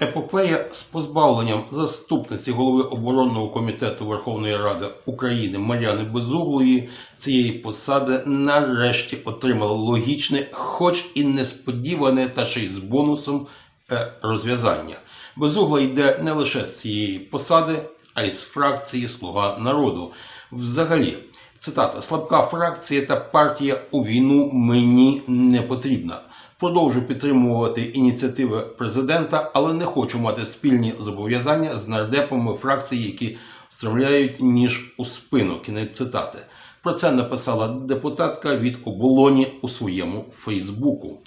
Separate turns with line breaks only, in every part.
Епопея з позбавленням заступниці голови оборонного комітету Верховної Ради України Мар'яни Безуглої цієї посади нарешті отримала логічне, хоч і несподіване, та ще й з бонусом е, розв'язання. Безугла йде не лише з цієї посади, а й з фракції Слуга народу. Взагалі, цитата: слабка фракція та партія у війну мені не потрібна. Продовжу підтримувати ініціативи президента, але не хочу мати спільні зобов'язання з нардепами фракції, які встромляють ніж у спину. Кінець цитати. Про це написала депутатка від оболоні у своєму Фейсбуку.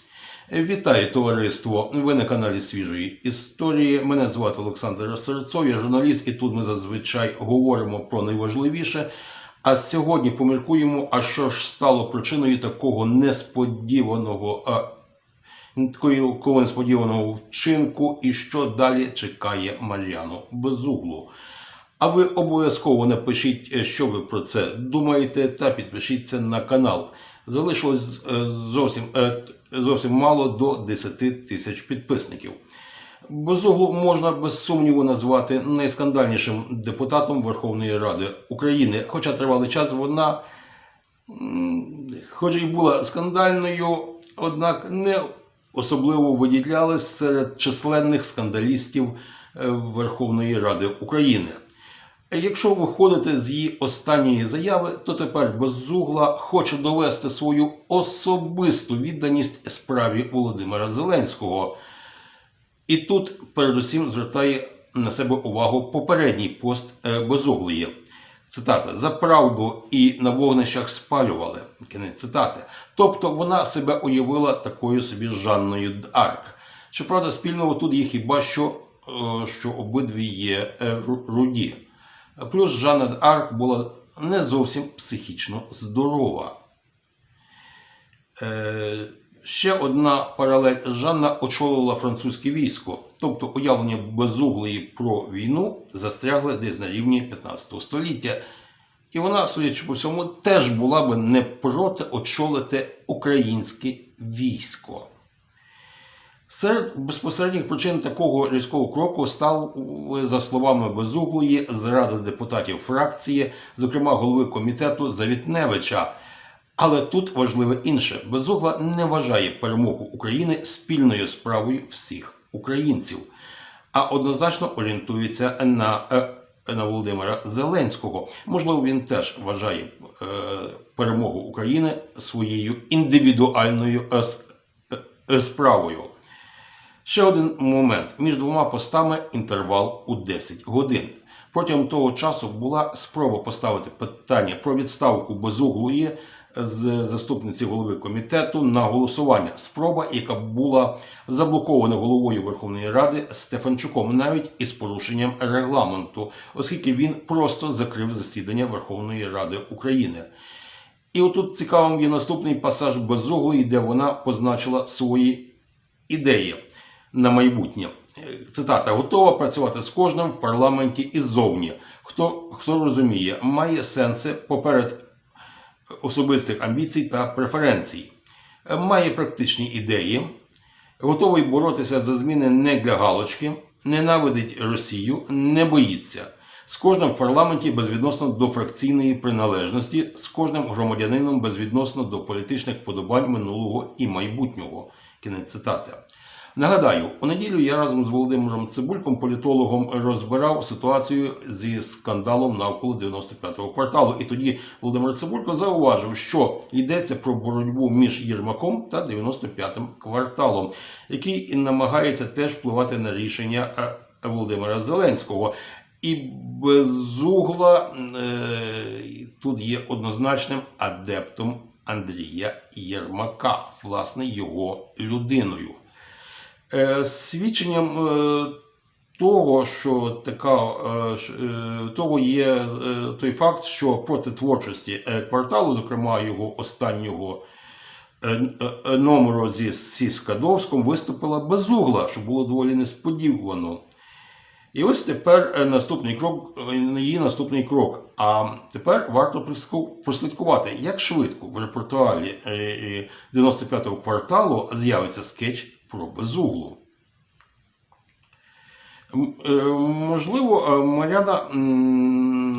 Вітаю товариство! Ви на каналі Свіжої історії. Мене звати Олександр Серцов, я журналіст, і тут ми зазвичай говоримо про найважливіше. А сьогодні поміркуємо, а що ж стало причиною такого несподіваного такої такого несподіваного вчинку, і що далі чекає Мар'яну Безуглу. А ви обов'язково напишіть, е, що ви про це думаєте, та підпишіться на канал. Залишилось е, зовсім, е, зовсім мало до 10 тисяч підписників. Безуглу можна без сумніву назвати найскандальнішим депутатом Верховної Ради України. Хоча тривалий час вона, хоч і була скандальною, однак не особливо виділялась серед численних скандалістів е, Верховної Ради України. Якщо виходити з її останньої заяви, то тепер Безугла хоче довести свою особисту відданість справі Володимира Зеленського. І тут передусім звертає на себе увагу попередній пост е, Безуглої. Цитата за правду і на вогнищах спалювали. Кінець цитати. Тобто вона себе уявила такою собі Жанною Д'Арк. Щоправда, спільного тут є хіба що, е, що обидві є е, руді. Плюс Жанна Д'Арк була не зовсім психічно здорова. Ще одна паралель. Жанна очолила французьке військо, тобто уявлення безуглої про війну застрягли десь на рівні 15 століття. І вона, судячи по всьому, теж була би не проти очолити українське військо. Серед безпосередніх причин такого різкого кроку стали, за словами Безуглої, зрада депутатів фракції, зокрема голови комітету Завітневича. Але тут важливе інше: Безугла не вважає перемогу України спільною справою всіх українців, а однозначно орієнтується на, е, на Володимира Зеленського. Можливо, він теж вважає е, перемогу України своєю індивідуальною е, справою. Ще один момент. Між двома постами інтервал у 10 годин. Протягом того часу була спроба поставити питання про відставку безуглої з заступниці голови комітету на голосування. Спроба, яка була заблокована головою Верховної Ради Стефанчуком, навіть із порушенням регламенту, оскільки він просто закрив засідання Верховної Ради України. І отут цікавим є наступний пасаж безуглої, де вона позначила свої ідеї на майбутнє. Цитата: готова працювати з кожним в парламенті і ззовні. Хто, хто розуміє, має сенси поперед особистих амбіцій та преференцій, Е, має практичні ідеї, готовий боротися за зміни не для галочки, ненавидить Росію, не боїться. З кожним в парламенті безвідносно до фракційної приналежності, з кожним громадянином безвідносно до політичних вподобань минулого і майбутнього. Кінець цитати. Нагадаю, у неділю я разом з Володимиром Цибульком, політологом, розбирав ситуацію зі скандалом навколо 95-го кварталу. І тоді Володимир Цибулько зауважив, що йдеться про боротьбу між Єрмаком та 95-м кварталом, який намагається теж впливати на рішення е, Володимира Зеленського. І безугла е, тут є однозначним адептом Андрія Єрмака, власне, його людиною. Е, Свідченням е, того, що така е, того є той факт, що проти творчості кварталу, зокрема його останнього номеру зі, зі Скадовськом, виступила безугла, що було доволі несподівано. І ось тепер наступний крок, її наступний крок. А тепер варто прослідкувати, як швидко в репертуарі е, е, 95-го кварталу з'явиться скетч про безуглу. Е, Можливо, е, Мар'яна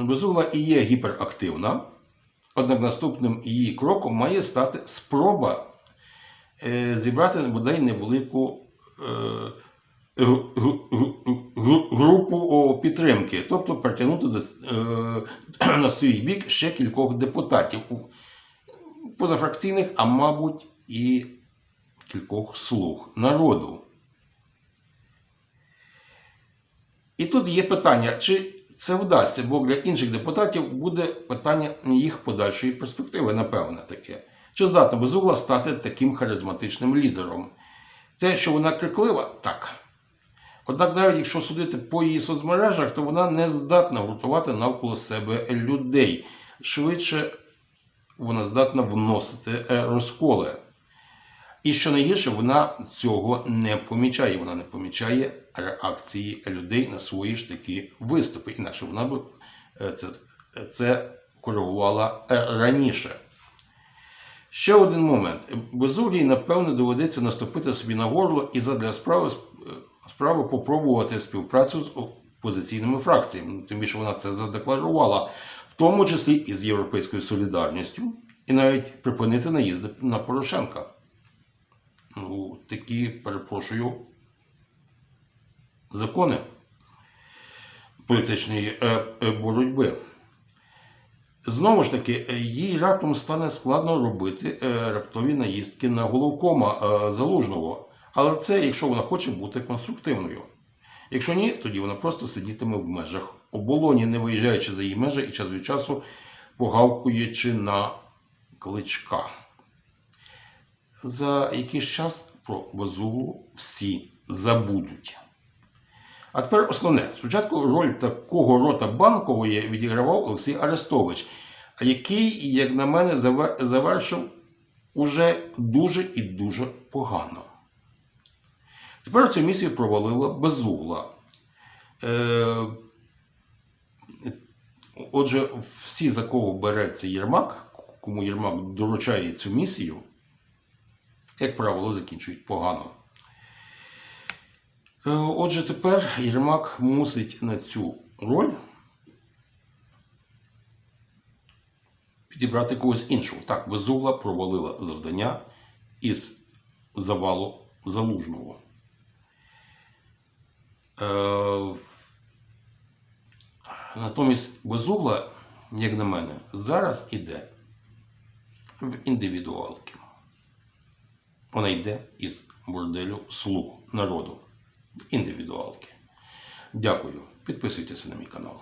Безугла і є гіперактивна, однак наступним її кроком має стати спроба е, зібрати бодай невелику гру- гру- гру- гру- групу підтримки, тобто притягнути на свій бік ще кількох депутатів позафракційних, а мабуть, і кількох слуг народу. І тут є питання, чи це вдасться, бо для інших депутатів буде питання їх подальшої перспективи, напевне таке. Чи здатна Безугла стати таким харизматичним лідером? Те, що вона криклива, так. Однак, навіть якщо судити по її соцмережах, то вона не здатна гуртувати навколо себе людей. Швидше вона здатна вносити е, розколи. І що найгірше, вона цього не помічає. Вона не помічає реакції людей на свої ж такі виступи. Інакше вона б е, це, це коригувала е, раніше. Ще один момент. Безуглій, напевно, доведеться наступити собі на горло і задля справи, справи попробувати співпрацю з опозиційними фракціями. Тим більше вона це задекларувала, в тому числі і з Європейською солідарністю, і навіть припинити наїзди на Порошенка. Ну, такі, перепрошую, закони політичної е, е, боротьби. Знову ж таки, е, їй раптом стане складно робити раптові наїздки на головкома залужного. Але це якщо вона хоче бути конструктивною. Якщо ні, тоді вона просто сидітиме в межах оболоні, не виїжджаючи за її межі і час від часу погавкуючи на кличка. За якийсь час про Базугу всі забудуть. А тепер основне. Спочатку роль такого рота банкової відігравав Олексій Арестович, який, як на мене, завершив уже дуже і дуже погано. Тепер цю місію провалила Безугла. Е, отже, всі, за кого береться Єрмак, кому Єрмак доручає цю місію, як правило, закінчують погано. Е, Отже, тепер Єрмак мусить на цю роль підібрати когось іншого. Так, Безугла провалила завдання із завалу залужного. Е, Натомість Безугла, як на мене, зараз іде в індивідуалки. Вона йде із борделю слуг народу в індивідуалки. Дякую. Підписуйтеся на мій канал.